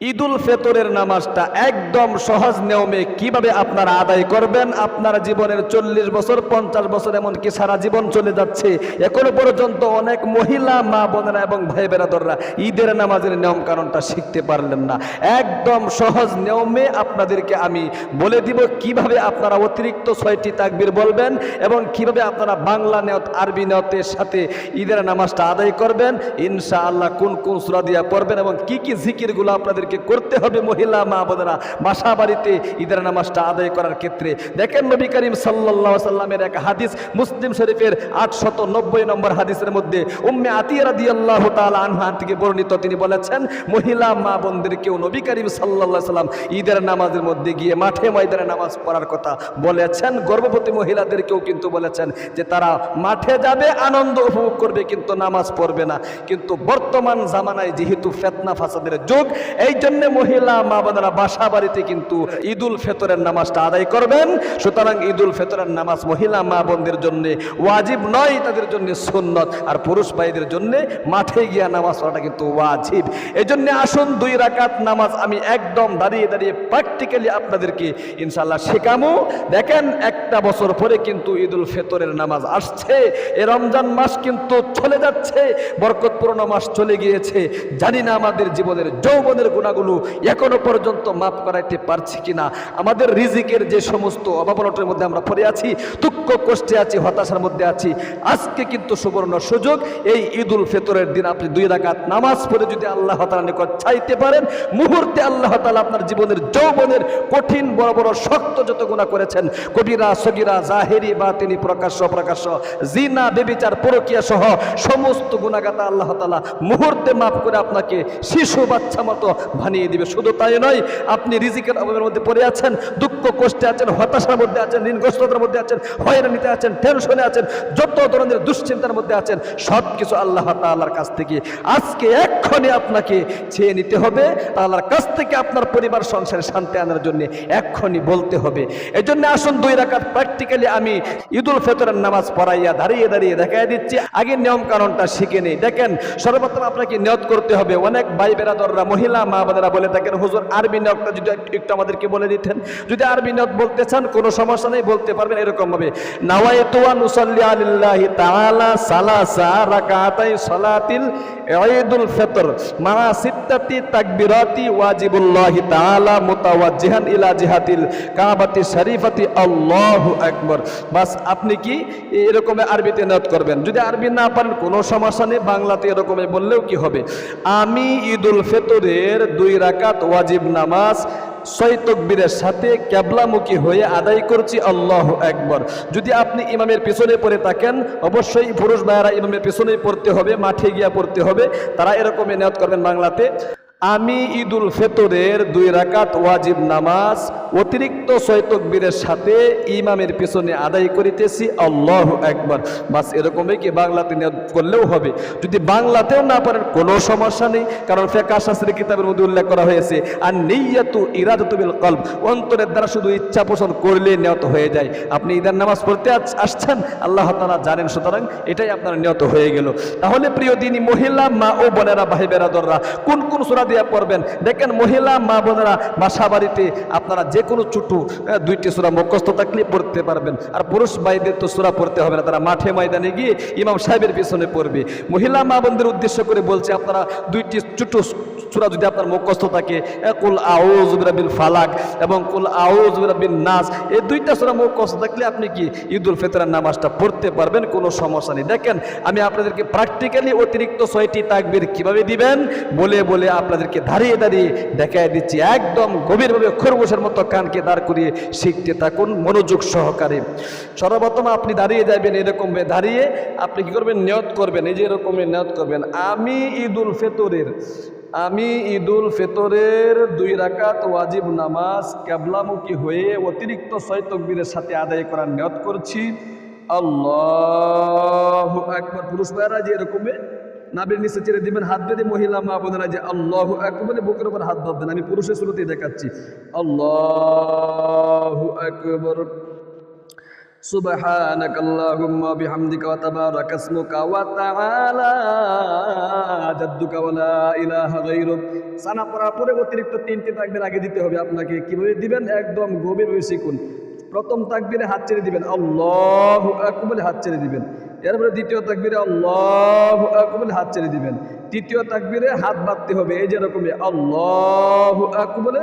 ঈদুল ফেতরের নামাজটা একদম সহজ নিয়মে কীভাবে আপনারা আদায় করবেন? আপনার জীবনের চল্লিশ বছর, পঞ্চাশ বছর এমনকি সারা জীবন চলে যাচ্ছে। এখনও পর্যন্ত অনেক মহিলা মা বোনেরা এবং ভাই বেরাদররা ঈদের নামাজের নিয়ম কারণটা শিখতে পারলেন না। একদম সহজ নিয়মে আপনাদেরকে আমি বলে দিব কীভাবে আপনারা অতিরিক্ত ছয়টি তাকবির বলবেন এবং কীভাবে আপনারা বাংলা নিয়ত, আরবি নিয়তের সাথে ঈদের নামাজটা আদায় করবেন। ইনশা আল্লাহ কোন কোন সুরা দিয়া পড়বেন এবং কি কি জিকিরগুলো আপনাদেরকে করতে হবে মহিলা মা বোনেরা। বাসা বাড়িতে ঈদের নামাজটা আদায় করার ক্ষেত্রে। দেখেন নবী করিম সাল্লাহ সাল্লামের এক হাদিস মুসলিম শরীফের আটশত নব্বই নম্বর হাদিসের মধ্যে, উম্মে আতিয়া রাদি আল্লাহ তালা আনহা থেকে বর্ণিত। তিনি বলেছেন, মহিলা মা বোনদেরকেও নবী করিম সাল্লাহ সাল্লাম ঈদের নামাজের মধ্যে গিয়ে মাঠে ময়দানে নামাজ পড়ার কথা বলেছেন। গর্ভবতী মহিলাদেরকেও কিন্তু বলেছেন যে তারা মাঠে যাবে, আনন্দ উপভোগ করবে, কিন্তু নামাজ পড়বে না। কিন্তু বর্তমান জামানায় যেহেতু ফেতনা ফাসাদের যুগ, এই জন্য মহিলা মা বোনেরা বাসা বাড়িতে কিন্তু ঈদুল ফেতরের নামাজটা আদায় করবেন। সুতরাং ঈদুল ফেতরের নামাজ মহিলা মা বোনদের জন্য ওয়াজিব নয়, তাদের জন্য সুন্নত। আর পুরুষ ভাইদের জন্য মাঠে গিয়া নামাজ পড়াটা কিন্তু ওয়াজিব। এই জন্য আসুন দুই রাকাত নামাজ আমি একদম দাঁড়িয়ে দাঁড়িয়ে প্র্যাকটিক্যালি আপনাদেরকে ইনশাল্লাহ শেখামো। দেখেন একটা বছর পরে কিন্তু ঈদুল ফেতরের নামাজ আসছে। এ রমজান মাস কিন্তু চলে যাচ্ছে, বরকতপূর্ণ মাস চলে গিয়েছে। জানি না আমাদের জীবনের যৌবনের গুণাগুলো এখনও পর্যন্ত মাফ করাইতে পারছি কিনা? আমাদের রিজিকের যে সমস্ত অভাবনটের মধ্যে আমরা পড়ে আছি, দুঃখ কষ্টে আছি, হতাশার মধ্যে আছি, আজকে কিন্তু সুবর্ণ সুযোগ। এই ঈদুল ফেতরের দিন আপনি দুই রাকাত নামাজ পড়ে যদি আল্লাহ তালা নিকট চাইতে পারেন, মুহূর্তে আল্লাহ তালা আপনার জীবনের যৌবনের কঠিন, বড় বড়, শক্ত যত গুণা করেছেন, কবিরা, সগিরা, জাহেরি বা তিনি প্রকাশ্য প্রকাশ্য জিনা, বেবিচার, পরকিয়া সহ সমস্ত গুণাগাতা আল্লাহ তালা মুহূর্তে মাফ করে আপনাকে শিশু, বাচ্চা মতো বানিয়ে দিবে। শুধু তাই নয়, আপনি রিজিকের অভাবের মধ্যে পড়ে আছেন, দুঃখ কষ্টে আছেন, হতাশার মধ্যে আছেন, ঋণগ্রস্ততার মধ্যে আছেন, হয়রানিতে আছেন টেনশনে আছেন, যত ধরনের দুশ্চিন্তার মধ্যে আছেন সব কিছু আল্লাহ তাল্লাহর কাছ থেকে। আজকে এক্ষণে আপনাকে চেয়ে নিতে হবে আল্লাহর কাছ থেকে আপনার পরিবার সংসারে শান্তি আনার জন্য এক্ষণি বলতে হবে। এই জন্য আসুন দুই রাকাত প্র্যাকটিক্যালি আমি ঈদুল ফেতরের নামাজ পড়াইয়া দাঁড়িয়ে দাঁড়িয়ে দেখাই দিচ্ছি। আগে নিয়ম কারণটা শিখে নেই। দেখেন, সর্বপ্রথম আপনাকে নিয়ত করতে হবে। অনেক ভাই বেরাদররা মহিলা মা বোনেরা বলে থাকেন, হুজুর, আরবি নিয়তটা যদি একটু আমাদেরকে বলে দিতেন। যদি আরবি নিয়ত বলতে চান, কোনো সমস্যা নেই, বলতে পারবেন, এরকম ভাবে নাওয়াইতু আন উসাল্লি আলিল্লাহি সালাসা রাকাতাই সালাতিল ঈদুল ফিতর সিত্তাতি ওয়াজিবুল্লাহি তাআলা মুতাওয়াজ্জিহান ইলা জিহাতিল কাবাতি শরীফাতি। আল্লাহু আকবার। বাস, আপনি কি এরকম আরবিতে নিয়ত করবেন? যদি আরবি না পারেন, কোনো সমস্যা নেই, বাংলাতে এরকম বললেও কি হবে? আমি ঈদুল ফিতরের দুই রাকাত ওয়াজিব নামাজ, ছয় তকবীরের সাথে ক্যাবলামুখী হয়ে আদায় করছি, আল্লাহ একবার যদি আপনি ইমামের পিছনে পড়ে থাকেন, অবশ্যই পুরুষ ভাইয়ারা ইমামের পিছনেই পড়তে হবে, মাঠে গিয়া পড়তে হবে। তারা এরকমই নিয়ত করবেন বাংলাতে। আমি ঈদুল ফেতরের দুই রাকাত ওয়াজিব নামাজ, অতিরিক্ত ছয় তকবীরের সাথে ইমামের পিছনে আদায় করিতেছি। আল্লাহ একবার বাস, এরকমই কি বাংলাতে করলেও হবে? যদি বাংলাতেও না পারেন, কোনো সমস্যা নেই, কারণ ফেকা শাস্ত্রের কিতাবের মধ্যে উল্লেখ করা হয়েছে আর নেইয়াতু ইরাদতুবিল কলব। অন্তরের দ্বারা শুধু ইচ্ছা পোষণ করলে নিয়ত হয়ে যায়। আপনি ঈদের নামাজ পড়তে আসছেন, আল্লাহ তালা জানেন, সুতরাং এটাই আপনার নিয়ত হয়ে গেল। তাহলে প্রিয় দিনী মহিলা, মা ও বোনেরা ভাই বেরাদররা কোন কোন সুরা দিয়ে পড়বেন। দেখেন মহিলা, মা বোনেরা বাসা বাড়িতে আপনারা যে কোনো চুটু দুইটি সুরা মুখস্থ থাকলে পড়তে পারবেন। আর পুরুষ ভাইদের তো সুরা পড়তে হবে না, তারা মাঠে ময়দানে গিয়ে ইমাম সাহেবের পিছনে পড়বে। মহিলা, মা বোনদের উদ্দেশ্য করে বলছে, আপনারা দুইটি চুটু সুরা যদি আপনার মুখস্থ থাকে কুল আউজ বিরাবিল ফালাক এবং কুল আউজ বিরাবিল নাস, এই দুইটা সুরা মুখস্থ থাকলে আপনি কি ঈদুল ফিতরের নামাজটা পড়তে পারবেন? কোনো সমস্যা নেই। দেখেন, আমি আপনাদেরকে প্র্যাকটিক্যালি অতিরিক্ত ছয়টি তাকবির কীভাবে দিবেন? বলে বলে আপনাদেরকে দাঁড়িয়ে দাঁড়িয়ে দেখায় দিচ্ছি। একদম গভীরভাবে খরগোশের মতো কানকে দাঁড় করিয়ে শিখতে থাকুন, মনোযোগ সহকারে। সর্বপ্রথম আপনি দাঁড়িয়ে যাবেন এরকমভাবে দাঁড়িয়ে। আপনি কি করবেন? নিয়ত করবেন। এই যে এরকমই নিয়ত করবেন। আমি ঈদুল ফেতরের, আমি ঈদুল ফেতরের দুই রাকাত ওয়াজিব নামাজ ক্যাবলামুখী হয়ে অতিরিক্ত ছয় সাথে আদায় করার নিয়ত করছি। আল্লাহ একবার পুরুষ ভাইয়েরা যে এরকমে নাবির নিচে ছেড়ে দিবেন হাত বেঁধে মহিলা মা বোনেরা যে আল্লাহ একবারে বুকের উপর হাত বাঁধবেন আমি পুরুষের শুরুতেই দেখাচ্ছি আল্লাহ একবার سبحانك اللهم وبحمدك وتبارك اسمك وتعالى جدك ولا إله غيرك সানা পড়ার পরে অতিরিক্ত তিনটি তাকবীর আগে দিতে হবে আপনাকে কিভাবে দিবেন একদম গভীরভাবে শিখুন প্রথম তাকবীরে হাত ছেড়ে দিবেন আল্লাহ আকবরে হাত ছেড়ে দিবেন এরপরে দ্বিতীয় তাকবিরে আল্লাহ আকবুল হাত ছেড়ে দিবেন। তৃতীয় তাকবিরে হাত বাঁধতে হবে, এই যেরকম আল্লাহ আকবরে।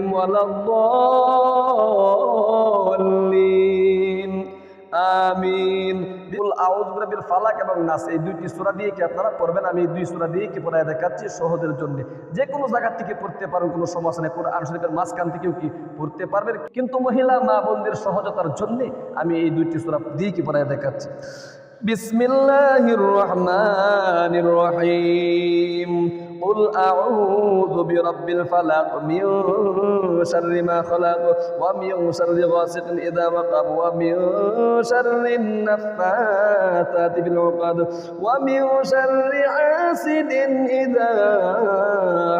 মাগদুবি আলাইহিম ওয়ালাদ-দাল্লিন আমিন বিল আউযু বিরাব্বিল ফালাক এবং নাস এই দুইটি সূরা দিয়ে কি আপনারা পড়বেন? আমি এই দুই সূরা দিয়ে কি পড়ায় দেখাচ্ছি? সহজের জন্য। যে কোনো জায়গা থেকে পড়তে পারেন, কোনো সমস্যা নেই। কোরআন শরীফের মাঝখান থেকেও কি পড়তে পারবেন? কিন্তু মহিলা, মা বোনদের সহজতার জন্য আমি এই দুইটি সূরা দিয়ে কি পড়ায় দেখাচ্ছি। বিসমিল্লাহির রহমানির রহিম। قل أعوذ برب الفلق من شر ما خلق ومن شر غاسق إذا وقب ومن شر النفاثات في العقد ومن شر حاسد إذا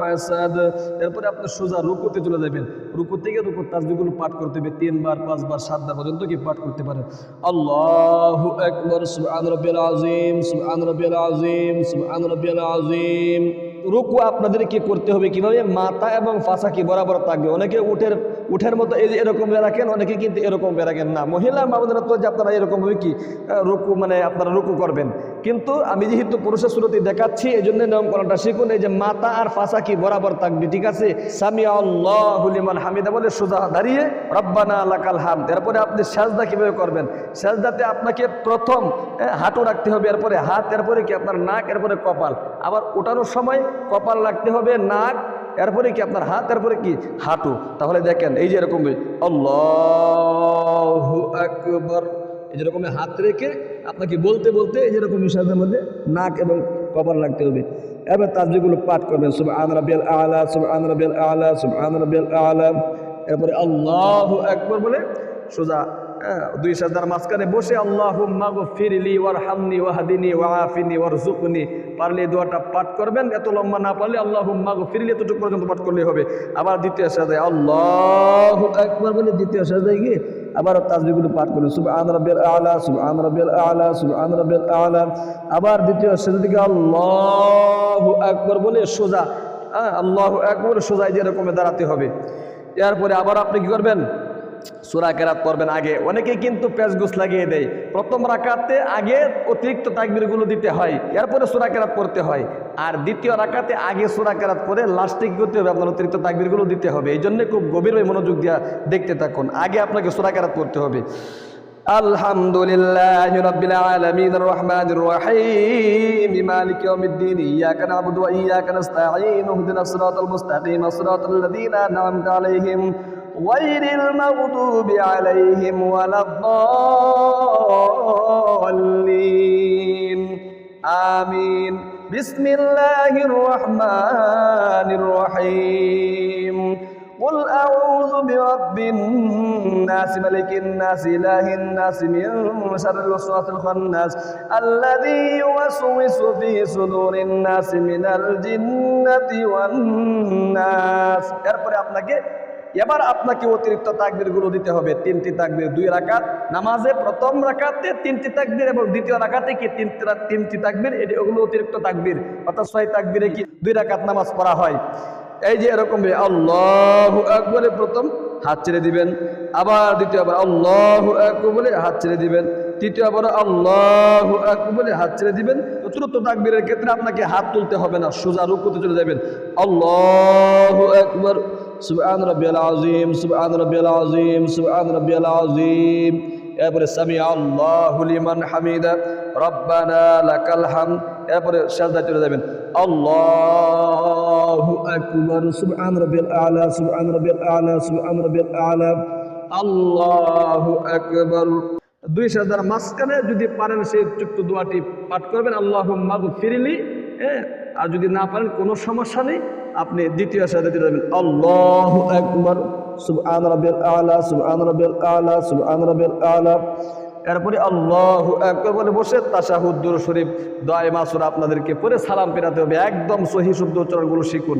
হাসাদ এরপরে আপনি সোজা রুকুতে চলে যাবেন রুকু থেকে রুকুর তাসবিগুলো পাঠ করতে হবে তিনবার পাঁচবার সাতবার পর্যন্ত কি পাঠ করতে পারেন আল্লাহু আকবার সুবহান রাব্বিল আযীম সুবহান রাব্বিল আযীম সুবহান রাব্বিল আযীম রুকু আপনাদেরকে করতে হবে? কীভাবে? মাথা এবং ফাঁসা কি বরাবর থাকবে? অনেকে উঠের উঠের মতো এই যে এরকম রাখেন, অনেকে কিন্তু এরকম রাখেন না। মহিলা মামুদরা তো যে আপনারা এরকম হবে কি রুকু মানে আপনারা রুকু করবেন। কিন্তু আমি যেহেতু পুরুষের শুরুতে দেখাচ্ছি এই জন্য নিয়মকরণটা শিখুন, এই যে মাথা আর ফাঁসা কি বরাবর থাকবে, ঠিক আছে? সামি আল্লাহ লিমান হামিদা বলে সোজা দাঁড়িয়ে, রব্বানা লাকাল হাম এরপরে আপনি সাজদা কীভাবে করবেন? সাজদাতে আপনাকে প্রথম হাঁটু রাখতে হবে, এরপরে হাত, এরপরে কি আপনার নাক, এরপরে কপাল। আবার ওঠানোর সময় কপাল রাখতে হবে, নাক, এরপরে কি আপনার হাত, এরপরে কি? হাঁটু। তাহলে দেখেন, এই যে এরকম আল্লাহ আকবর। এই যেরকম হাত রেখে আপনাকে বলতে বলতে এই যেরকম হিসাবের মধ্যে নাক এবং কপাল রাখতে হবে। এবার তাজবিগুলো পাঠ করবেন সুব আন রাবিয়াল আলা সুব আন রাবিয়াল আলা সুব আন রাবিয়াল আলা। এরপরে আল্লাহ একবার বলে সোজা দুই সাজদার মাঝখানে বসে আল্লাহ ফিরলি ওয়ার হামনি ওয়াহাদিনী ওয়াফিনি ওয়ার জুকনি পারলে দোয়াটা পাঠ করবেন, এত লম্বা না পারলে আল্লাহ মাগো ফিরলি এতটুকু পর্যন্ত পাঠ করলে হবে। আবার দ্বিতীয় সাজায়, আল্লাহ একবার বলে দ্বিতীয় সাজায় গিয়ে আবার তাজবিগুলো পাঠ করবেন সুব আন রব্বিল আলা সুব আন রব্বিল আলা সুব আন রব্বিল আলা আবার দ্বিতীয় সাজা দিকে, আল্লাহ একবার বলে সোজা আল্লাহ একবার সোজায় যেরকমে দাঁড়াতে হবে। এরপরে আবার আপনি কি করবেন? সুরা কেরাত পড়বেন আগে। অনেকে কিন্তু পেঁচগুছ লাগিয়ে দেয়। প্রথম রাখাতে আগে অতিরিক্ত তাকবিরগুলো দিতে হয়, এরপরে সুরা কেরাত পড়তে হয়। আর দ্বিতীয় রাখাতে আগে সুরা কেরাত পরে লাস্টিক গতি হবে আপনার অতিরিক্ত তাকবিরগুলো দিতে হবে। এই জন্য খুব গভীরভাবে মনোযোগ দিয়া দেখতে থাকুন। আগে আপনাকে সুরা কেরাত পড়তে হবে। আলহামদুলিল্লাহ রবিল আলমিন রহমান রহিম, মালিক ইয়াউমিদ্দিন, ইয়াকা নাবুদু ওয়া ইয়াকা নাস্তাঈন, ইহদিনাস সিরাতাল মুস্তাকিম, সিরাতাল লাযীনা আন'আমতা আলাইহিম। غير المغضوب عليهم ولا الضالين. آمين. بسم الله الرحمن الرحيم. قل أعوذ برب الناس ملك الناس إله الناس من شر الوسواس الخناس الذي يوسوس في صدور الناس من الجنة والناس. এবার আপনাকে অতিরিক্ত তাকবিরগুলো দিতে হবে তিনটি তাকবির, দুই রাকাত নামাজে প্রথম রাকাতে তিনটি তাকবির এবং দ্বিতীয় রাকাতে কি তিনটি তিনটি তাকবির? এটি ওগুলো অতিরিক্ত তাকবির। অর্থাৎ ছয় তাকবিরে কি দুই রাকাত নামাজ পড়া হয়। এই যে এরকম আল্লাহ একবারে প্রথম হাত ছেড়ে দিবেন, আবার দ্বিতীয়বার আল্লাহ একবার বলে হাত ছেড়ে দিবেন তৃতীয়বার আল্লাহ একবার বলে হাত ছেড়ে দিবেন। চতুর্থ তাকবীরের ক্ষেত্রে আপনাকে হাত তুলতে হবে না, সোজা রুকুতে চলে যাবেন। আল্লাহ একবার সুবহান রাব্বিয়াল আযীম, সুবহান রাব্বিয়াল আযীম, সুবহান রাব্বিয়াল আযীম। এরপরে সামি আল্লাহু লিমান হামিদা, রব্বানা লাকাল হামদ। এরপরে সাজদা চলে যাবেন, আল্লাহু আকবার, সুবহান রাব্বিয়াল আলা, সুবহান রাব্বিয়াল আলা, সুবহান রাব্বিয়াল আলা। আল্লাহু আকবার। দুই সাজার মাঝখানে যদি পারেন সেই ছোট্ট দোয়াটি পাঠ করবেন আল্লাহ মাগু ফিরিলি হ্যাঁ আর যদি না পারেন কোনো সমস্যা নেই। আপনি দ্বিতীয় সাজা দিতে যাবেন, আল্লাহ একবার সুবহান রাব্বিল আলা, সুবহান রাব্বিল আলা, সুবহান রাব্বিল আলা। এরপরে, আল্লাহ একবার বলে বসে তাশাহুদ্দুর শরীফ, দয় মাসুর আপনাদেরকে পরে সালাম পেরাতে হবে, একদম সহি শুদ্ধ উচ্চারণগুলো শিখুন।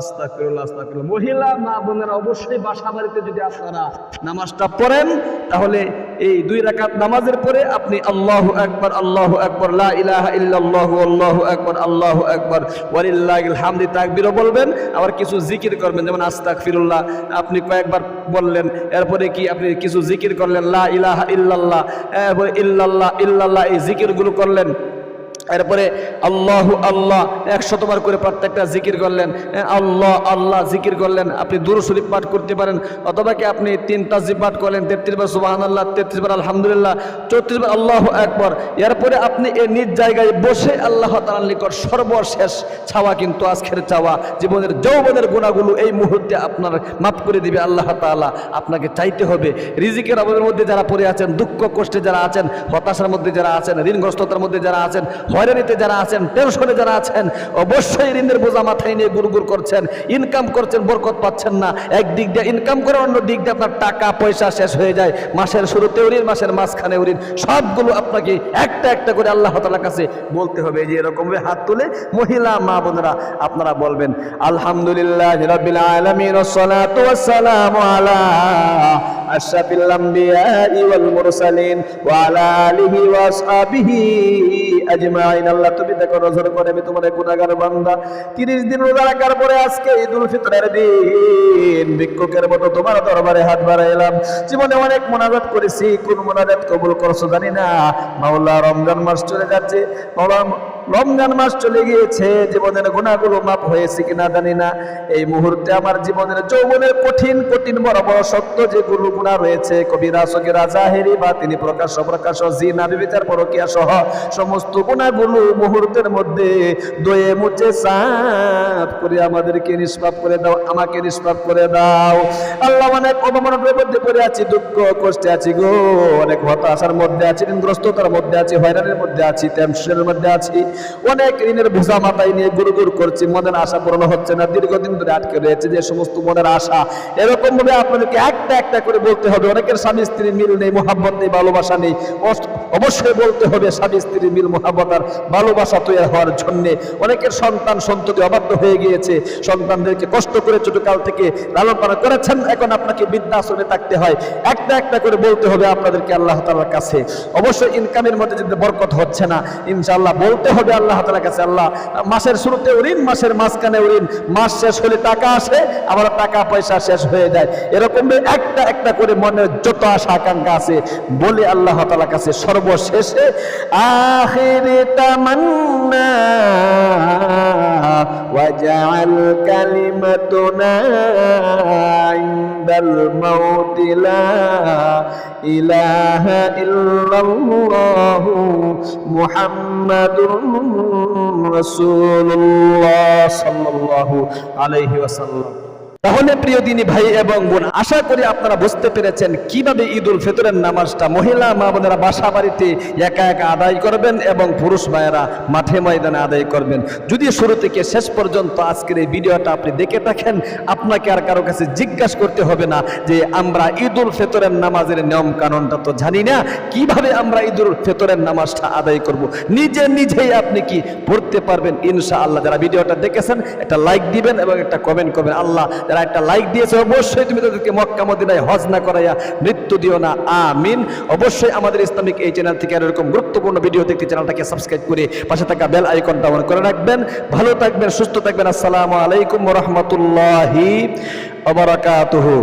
আস্তাকফিরুল্লাহ আস্তাকফিরুল্লাহ মহিলা, মা বোনেরা অবশ্যই বাসা বাড়িতে যদি আপনারা নামাজটা পড়েন, তাহলে এই দুই রাকাত নামাজের পরে আপনি আল্লাহু আকবার আল্লাহু আকবার, লা ইলাহা ইল্লাল্লাহু, আল্লাহু আকবার আল্লাহু আকবার ওয়ালিল্লাহিল হামদি তাকবীরও বলবেন, আবার কিছু জিকির করবেন, যেমন আস্তাগফিরুল্লাহ, আপনি কয়েকবার বললেন, এরপরে কি আপনি কিছু জিকির করলেন, লা ইলাহা ইল্লাল্লাহ, এরপরে ইল্লাল্লাহ ইল্লাল্লাহ, এই জিকিরগুলো করলেন এরপরে আল্লাহ আল্লাহ একশতবার করে প্রত্যেকটা জিকির করলেন আল্লাহ আল্লাহ জিকির করলেন, আপনি দূর শরীফ পাঠ করতে পারেন, অথবা কি আপনি তিন তাজি পাঠ করলেন, তেত্রিশ বার সুবাহ আল্লাহ তেত্রিশ বার আলহামদুলিল্লাহ, চৌত্রিশ বার আল্লাহ একবার এরপরে আপনি এই নিজ জায়গায় বসে আল্লাহ তালার নিকট সর্বশেষ ছাওয়া কিন্তু আজকের চাওয়া, জীবনের যৌবনের গুণাগুলো এই মুহূর্তে আপনার মাফ করে দিবে আল্লাহ তাআলা, আপনাকে চাইতে হবে। রিজিকের অভাবের মধ্যে যারা পড়ে আছেন, দুঃখ কষ্টে যারা আছেন, হতাশার মধ্যে যারা আছেন, ঋণগ্রস্ততার মধ্যে যারা আছেন হয়রানিতে যারা আছেন, টেনশনে যারা আছেন, অবশ্যই ঋণের বোঝা মাথায় নিয়ে গুড়গুড় করছেন। ইনকাম করছেন, বরকত পাচ্ছেন না। একদিক দিয়ে ইনকাম করে অন্য দিক দিয়ে আপনার টাকা, পয়সা শেষ হয়ে যায়। মাসের শুরুতে ঋণ, মাসের মাঝখানে ঋণ। সবগুলো আপনাকে একটা একটা করে আল্লাহ তালার কাছে বলতে হবে। যে এরকম ভাবে হাত তুলে মহিলা, মা বোনেরা আপনারা বলবেন, আলহামদুলিল্লাহ আমবিয়াই ওয়াল মুরসালিন ওয়া আলা আলিহি ওয়া আসহাবিহি আজমাইন আল্লাহ, তুমি দেখো, নজর করে, আমি তোমার গুণাগার বান্দা। 30 দিন রোজা রাখার পরে আজকে ঈদুল ফিতরের দিন। ভিক্ষুকের মতো তোমার দরবারে হাত বাড়াইলাম। জীবনে অনেক মোনাজাত করেছি, কোন মোনাজাত কবুল করছ জানি না। মাওলা রমজান মাস চলে যাচ্ছে। মাওলা রমজান মাস চলে গিয়েছে, জীবনের গুণাগুলো মাপ হয়েছে কিনা জানি না। এই মুহূর্তে আমার জীবনের যৌবনের কঠিন কঠিন, বড় বড় সত্য যেগুলো গুণা রয়েছে কবিরা সগিরা জাহেরি বা তিনি প্রকাশ প্রকাশ জিনা বিবিচার পরকিয়া সহ সমস্ত গুণাগুলো মুহূর্তের মধ্যে দয়ে মুচে সাফ করে আমাদেরকে নিষ্পাপ করে দাও, আমাকে নিষ্পাপ করে দাও। আল্লাহ অনেক অবমাননার মধ্যে পড়ে আছি, দুঃখ, কষ্টে আছি গো। অনেক হতাশার মধ্যে আছি, ঋণগ্রস্ততার মধ্যে আছি, হয়রানির মধ্যে আছি, টেনশনের মধ্যে আছি। অনেক ঋণের ভোজা মাথায় নিয়ে গুরু গুড় করছি, মনের আশা পূরণ হচ্ছে না, দীর্ঘদিন ধরে আটকে রয়েছে যে সমস্ত মনের আশা। এরকম ভাবে আপনাদেরকে একটা একটা করে বলতে হবে, অনেকের স্বামী স্ত্রী মিল নেই মোহাম্মত নেই, ভালোবাসা নেই অবশ্যই বলতে হবে, স্বামী স্ত্রী মিল মোহাম্মত আর ভালোবাসা তৈরি হওয়ার জন্য। অনেকের সন্তান সন্ততি অবাধ্য হয়ে গিয়েছে। সন্তানদেরকে কষ্ট করে ছোটকাল থেকে লালন পালন করেছেন। এখন আপনাকে বৃদ্ধাশ্রমে থাকতে হয়। একটা একটা করে বলতে হবে আপনাদেরকে আল্লাহ তালার কাছে। অবশ্যই ইনকামের মধ্যে যদি বরকত হচ্ছে না, ইনশাআল্লাহ বলতে হবে আল্লাহ তালার কাছে, আল্লাহ, মাসের শুরুতে ঋণ, মাসের মাঝখানে ঋণ, মাস শেষ হলে টাকা আসে, আবার টাকা পয়সা শেষ হয়ে যায়। এরকম একটা একটা করে মনের যত আশা আকাঙ্ক্ষা আছে, বলে আল্লাহ তালার কাছে সর্বশেষে আখিরে তামান্না। ওয়াজআল কালিমাতুনা ইনদাল মাউত লা ইলাহা ইল্লাল্লাহ মুহাম্মাদুর রাসূলুল্লাহ সাল্লাল্লাহু আলাইহি ওয়াসাল্লাম। তাহলে প্রিয় দিনী ভাই এবং বোন, আশা করি আপনারা বুঝতে পেরেছেন কীভাবে ঈদ উল ফিতরের নামাজটা মহিলা মা বোনেরা বাসা বাড়িতে একা একা আদায় করবেন এবং পুরুষ ভাইয়েরা মাঠে ময়দানে আদায় করবেন। যদি শুরু থেকে শেষ পর্যন্ত আজকের এই ভিডিওটা আপনি দেখে থাকেন, আপনাকে আর কারও কাছে জিজ্ঞাসা করতে হবে না যে আমরা ঈদ উল ফিতরের নামাজের নিয়ম কানুনটা তো জানি না, কীভাবে আমরা ঈদ উল ফিতরের নামাজটা আদায় করব? নিজে নিজেই আপনি কি পড়তে পারবেন? ইনশাআল্লাহ যারা ভিডিওটা দেখেছেন, একটা লাইক দিবেন এবং একটা কমেন্ট করবেন, আল্লাহ যারা একটা লাইক দিয়েছে, অবশ্যই তুমি তাদেরকে মক্কা, মদিনায় হজ না করাইয়া মৃত্যু দিও না। আমিন। অবশ্যই আমাদের ইসলামিক এই চ্যানেল থেকে আর এরকম গুরুত্বপূর্ণ ভিডিও দেখতে চ্যানেলটাকে সাবস্ক্রাইব করে পাশে থাকা বেল আইকনটা অন করে রাখবেন। ভালো থাকবেন, সুস্থ থাকবেন। আসসালামু আলাইকুম রহমতুল্লাহি অবরাকাতুহু